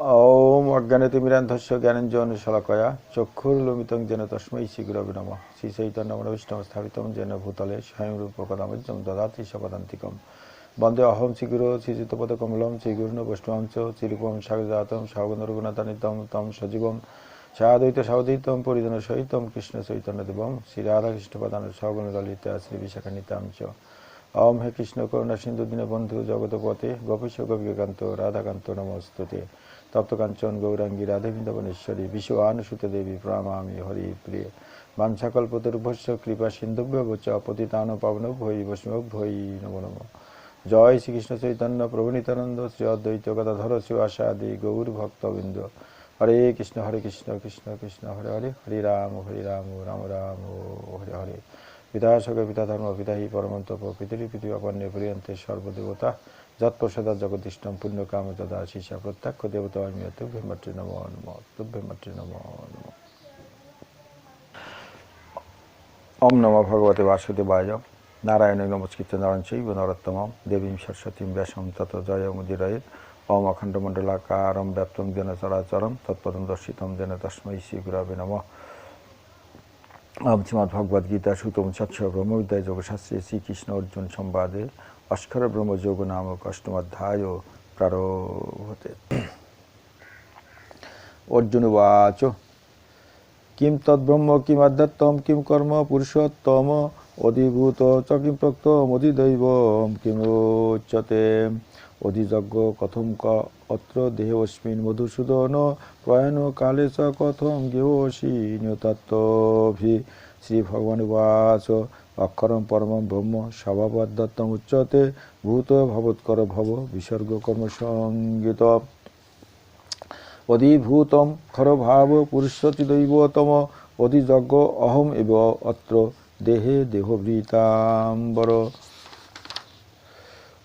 ওম অজ্ঞানতিমিরান্ধস্য জ্ঞানঞ্জন শলাকয়া চক্ষুর্লুমিতং যেন তস্मै শ্রীগুরবে নমঃ। শ্রী চৈতন্য মনোবিষ্ণম স্থাপিতম যেন ভূতলে স্বয়ং রূপ কদামজ্জম দদাতি সপদান্তিকম বন্দে অহম শ্রীগুরু শ্রীযুতপদ কমলম শ্রীগুরুণ বৈষ্ণবম চ শ্রীরূপম সাগজাতম সাগন রঘুনাথানিতম তম সজীবম সাদ্বৈত সাউদিতম পরিজন সহিতম কৃষ্ণ চৈতন্য দেবম শ্রী রাধা কৃষ্ণ প্রধান সগণ ললিতা শ্রী বিশাখা নিতাম চ। ওম হে কৃষ্ণ করুণা সিন্ধু দীন বন্ধু জগতপতে গোপীশ গোপীকান্ত রাধাকান্ত নমস্তুতে। তপ্তকাঞ্চন গৌরাঙ্গী রাধে বৃন্দাবনেশ্বরী বিশ্ব আনুসুত দেবী, প্রণামামি, হরি প্রিয়। বাঞ্ছাকল্পতরুভস্য, কৃপা সিন্ধুভ্য চ পতিতান পাবন ভৈ বৈষ্ণব ভৈ নম নম। জয় শ্রীকৃষ্ণ চৈতন্য প্রভু নিত্যানন্দ শ্রী অদ্বৈত গদাধর, শ্রী আদি গৌর ভক্তবৃন্দ। হরে কৃষ্ণ হরে কৃষ্ণ কৃষ্ণ কৃষ্ণ, হরে হরে হরে রাম হরে রাম রাম রাম, হরে হরে। পিতা সক পিতা ধর্ম পিতা হি পরমন্ত পিতৃ পৃথিবী অপর্ণে প্রিয়ন্তে সর্বদেবতা। যৎপ্রসাদা জগদিষ্টম পুণ্যকাম তদা শিষা প্রত্যক্ষ দেবতা অমিয় নম নম, তুভ্যে মাতৃ নম নম। ওম নম ভগবতে বাসুদেবায় নারায়ণ নমস্কৃত নারায়ণ চৈব নরোত্তমম। দেবীম সরস্বতীম ব্যাসম তত জয় মুদিরয়ে। ওম অখণ্ডমণ্ডলাকারম ব্যাপ্তম যেন চরাচরম। তৎপদম দর্শিতম যেন তস্मै শ্রী গুরবে নমঃ। শ্রীমদ ভগবদ গীতা, সুতম সৎস ব্রহ্মবিদ্যায় যোগশাস্ত্রে শ্রীকৃষ্ণ অর্জুন সম্বাদে অস্কর ব্রহ্মযোগ নামক অষ্টমাধ্যায় প্রারভতে অর্জুন বাচ কিম তদ্ব্রহ্ম কিম আধ্যাত্ম কিম কর্ম পুরুষোত্তম অধিভূত চ কিম প্রক্তম অধিদৈবম কিমোচ্যতে অধিযজ্ঞ কথম ক অত্র দেহস্মিন মধুসূদন প্রয়াণ কালে চ কথম গেহসি শ্রী ভগবান উবাচ অক্ষরম পরমম ব্রহ্ম স্বভাবদত্তম উচ্যতে ভূত ভবৎকর ভব বিসর্গ কর্ম সংগীত অধিভূতম খরভাব পুরুষতি দৈবতম অধিযজ্ঞ অহম এব অত্র দেহে দেহবৃতাম্বর।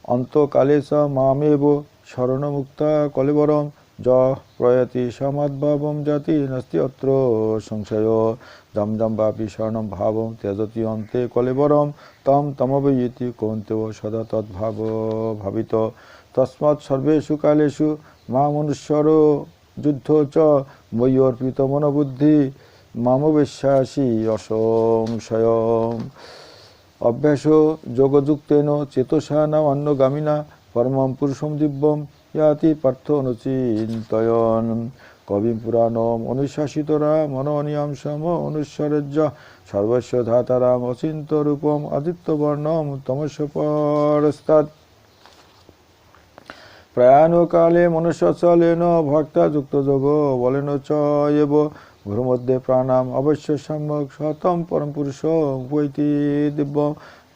অন্তকালে চ মামেব শরণমুক্তা কলেবরম। য প্রয়তি সমাদ্ভাবম জাতি নাস্তি অত্র সংশয়। জম জম বাপি শরণম ভাবম ত্যজতি অন্তে কলেবরম। তম তমবৈতি কৌন্তেও সদা তদ্ভাব ভাবিত। তস্মাৎ সর্বেষু কালেষু মা মনুষ্যর যুদ্ধ চ ময়ি অর্পিত মনোবুদ্ধি মামবেশ্বাসী অসংশয় অভ্যাস যোগযুক্তেন চেতসা না অন্নগামিনা পরমম পুরুষম দিব্যম, ইয়াতি পার্থ অনুচিন্তয়ন। কবিম পুরাণম অনুশাসিতরা মন অনিয়ম সম অনুস্বরেজ্য সর্বস্ব ধাতারাম অচিন্ত রূপম আদিত্যবর্ণম তমস্য পরস্তাৎ প্রয়াণকালে মনুষ্যচলেন ভক্তা যুক্ত যোগ বলেন চ এব গুরুমধ্যে প্রাণাম, অবশ্য সম্যক শতম পরম পুরুষ বৈতি দিব্য।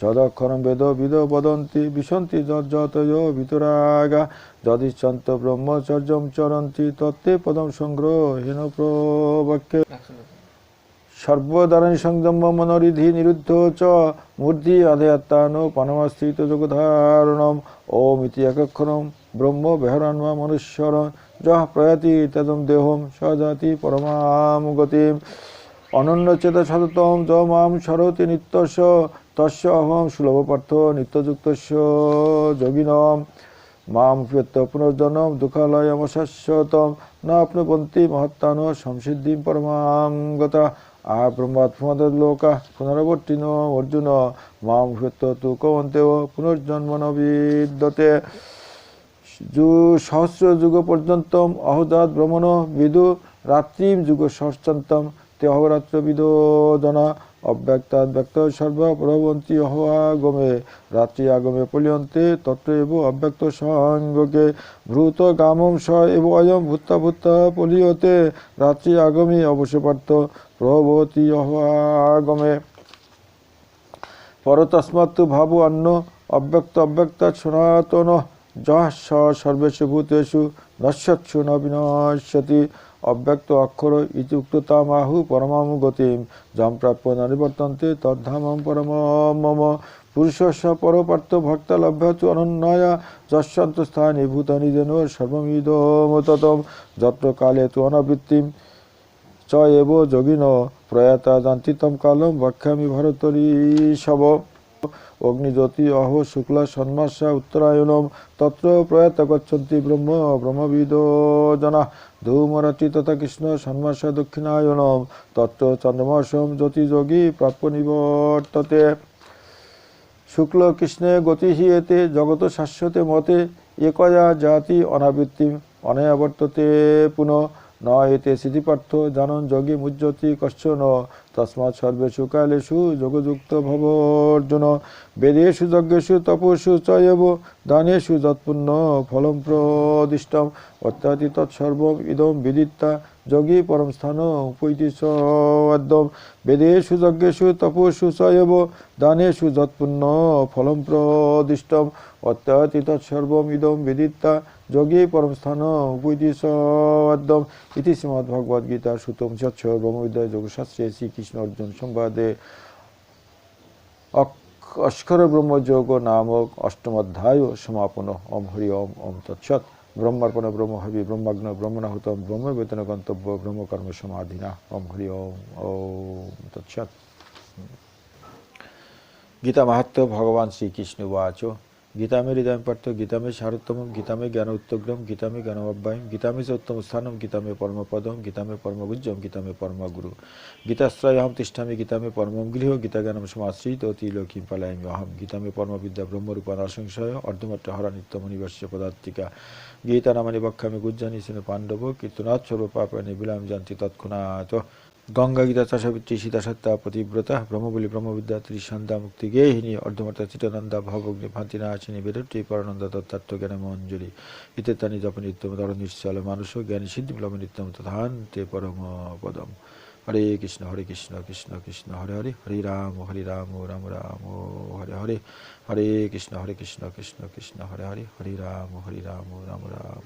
যদক্ষরম বেদ বিদ বদন্তি, বিশন্তি যতয় বিতরাগা। যদিচ্ছন্ত ব্রহ্মচর্যম চরন্তি, তত্ত্বে পদম সংগ্রহেন প্রবক্ষ্য সর্বদারণী সংযম মনোরিধি নিরুদ্ধ চ মূর্তি আধেয়াত্তান পানমাস্থিত যোগধারণম। ওম ইতি একক্ষরম ব্রহ্ম বেহরান্মা মনুষ্যর যহ প্রয়াতি তদম দেহম সজাতি পরমাম গতিম অনন্যচেত সততম য মাম সরতি নিত্যস্য, তস্য অহম সুলভ পার্থ নিত্যযুক্তস্য যোগিনম। মাম কৃত্য পুনর্জনম, দুঃখালয়মশাশ্বতম, ন আপনুপন্তি মহত্তান সংসিদ্ধিম পরমাম গতা আ ব্রহ্মাত্মলোকা পুনরবর্তিন অর্জুন। মাম কৃত্য তু কমন্তেও পুনর্জন্ম ন বিদ্যতে যু সহস্র যুগ পর্যন্তম অহদাত ভ্রমণ বিদু, রাত্রিম যুগ সহস্রান্তম তে অহরাত্র বিদোদনা অব্যক্তাৎ ব্যক্ত সর্বপ্রবন্তি অহআগমে রাত্রি আগমে পলিয়ন্তে তত্র এব অব্যক্ত সঙ্গকে ভূত গামম স এব অয়ম ভূত্তা ভূত্তা পলিয়তে, রাত্রি আগমে অবশ্যপার্থ প্রভবতী অহআগমে পরতস্মাত্তু ভাবু অন্য অব্যক্ত অব্যক্ত সনাতন যহ স সর্বেষু ভূতেষু নশ্যৎসু ন বিনশ্যতি অব্যক্ত অক্ষর ইতি উক্ততামাহু পরমাম গতিম। যম প্রাপ্য নিবর্তন্তে তদ্ধামম পরম মম। পুরুষস্য পরপার্থ ভক্তা লভ্যতু অনন্যয়া। যশন্ত স্থানে ভূতানি যেন সর্বমিদম ততম। যত্র কালে তু অনাবৃত্তিম। চ এব যোগিন। প্রয়াতা জান্তিতম কালম বক্ষ্যামি ভরতরীশব অগ্নিজ্যোতি অহ শুক্ল সন্মাসা উত্তরায়ণম তত্র প্রয়াত গচ্ছন্তি ব্রহ্ম ব্রহ্মবিদ জনা ধূমরাতি তথা কৃষ্ণ সন্মাসা দক্ষিণায়নম তত্র চন্দ্রমাসম জ্যোতি যোগী প্রাপ্য নিবর্ততে। শুক্ল কৃষ্ণে গতি হিয়েতে জগত শাশ্বতে মতে, একয়া জাতি অনাবৃত্তি অনয়াবর্ততে পুনঃ। ন এতে সিদ্ধিপার্থ, জানন যোগী মুজ্জতি কশ্চন তস্মাৎ সর্বেষু কালেষু যোগযুক্ত ভব অর্জুন বেদেষু যজ্ঞেষু তপস্যু চয়ব দানেষু যৎপুণ্য ফলম প্রদিষ্টম। অত্যাদি তৎসর্বম ইদম বিদিত্তা যোগী পরম স্থান উপৈতি সদ্যম বেদেষু যজ্ঞেষু তপস্যু চয়ব দানেষু যৎপুণ্য ফলম প্রদিষ্টম। অত্যাতি তৎসর্বম ইদম বিদিত্তা যোগী পরম স্থান উপৈতি সদ্যম ইতি শ্রীমদ্ভগবদ্গীতা সুতম সচ্ছ ব্রহ্মবিদ্যা যোগশাস্ত্রে শ্রীকৃষ্ণ অর্জুন সংবাদে। অস্কর ব্রহ্মযোগ নামক অষ্টমাধ্যায় সমাপন। ওম হরি ওম ওম তৎসৎ। ব্রহ্মার্পণ ব্রহ্ম হবি, ব্রহ্মাগ্ন ব্রহ্মণাহুতম ব্রহ্মবেতন গন্তব্য, ব্রহ্মকর্ম সমাধিনা। ওম হরি ওম ওম তৎসৎ। গীতা মাহাত্ম ভগবান শ্রীকৃষ্ণ উচ গীতা মে হৃদয় পার্থ গীতা মে সারোত্তম গীতা মে জ্ঞান উত্তগ্রম গীতা মে জ্ঞান অব্যয়ম গীতা মে চ উত্তম স্থানম গীতা মে পরমপদম গীতা মে পরমগুজ্জম গীতা মে পরমগুরু। গীতাশ্রয়হম তিষ্ঠামি গীতা মে পরমম গৃহ গীতা জ্ঞানম সমাশ্রিত, তিলোকিম পালায়ামি অহম। গীতা মে পরমবিদ্যা ব্রহ্মরূপা নরসংশয় অর্ধমট্ট হরা নিত্যমনিবর্ষ পদার্থিকা গীতা নামানি বক্ষামি গুজ্জানি সিনে পাণ্ডব কীর্তনাথ সর্বপাপানি বিলাম জানতি তৎক্ষণাৎ। গঙ্গা গীতা চাষাবিত্রী সীতা সত্তা পতিব্রতা ব্রহ্মবলি ব্রহ্মবিদ্যা ত্রিসন্ধ্যা মুক্তি গেহিনী অর্ধমর্তা চিতানন্দা ভবগ্নি ভান্তিনাশিনী বেদটি পরানন্দ তত্ত্বার্থ জ্ঞান মঞ্জুরি। ইত্যানি জপ নিত্যম ধর নিশ্চল মানুষ জ্ঞানী সিদ্ধি বিলম্ব নিত্যম তথান তে পরম পদম। হরে কৃষ্ণ হরে কৃষ্ণ কৃষ্ণ কৃষ্ণ, হরে হরে হরে রাম হরে রাম রাম রাম, হরে হরে। হরে কৃষ্ণ হরে কৃষ্ণ কৃষ্ণ কৃষ্ণ, হরে হরে হরে রাম হরে রাম রাম রাম